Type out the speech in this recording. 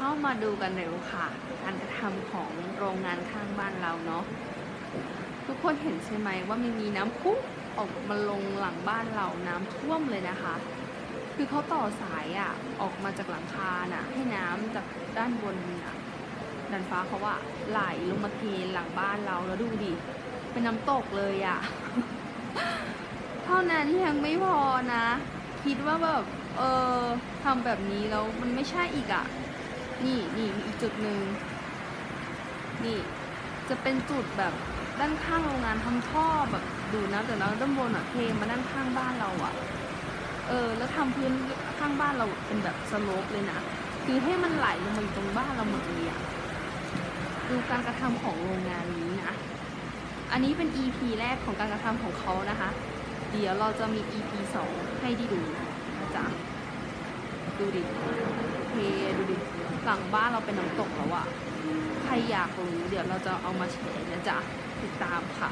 เข้ามาดูกันเร็วค่ะ การกระทำของโรงงานข้างบ้านเราเนาะทุกคนเห็นใช่ไหมว่ามันมีน้ำพุออกมาลงหลังบ้านเราน้ำท่วมเลยนะคะ คือเขาต่อสายอะออกมาจากหลังคาน่ะ ให้น้ำจากด้านบนน่ะดันฟ้าเขาว่าไหลลงมาเทหลังบ้านเราแล้วดูดิเป็นน้ำตกเลยอะเท่านั้นยังไม่พอนะ คิดว่าแบบเออทำแบบนี้แล้วมันไม่ใช่อีกอะ่ะ นี่นี่มีอีกจุดหนึ่งนี่จะเป็นจุดแบบด้านข้างโรงงานทำท่อแบบดูน้ำแต่น้ำด้านบนอะเทมาด้านข้างบ้านเราอะเออ แล้วทำพื้นข้างบ้านเราเป็นแบบสโลปเลยนะคือให้มันไหลลงมาอยู่ตรงบ้านเราหมดเลยอะดูการกระทำของโรงงานนี้นะ อันนี้เป็น EP แรกของการกระทำของเขานะคะ เดี๋ยวเราจะมี EP 2ให้ได้ดูนะจ๊ะดูดิเทดูดิ หลังบ้านเราเป็นน้ำตกแล้วอะใครอยากรู้เดี๋ยวเราจะเอามาแชร์นะจ๊ะ ติดตามค่ะ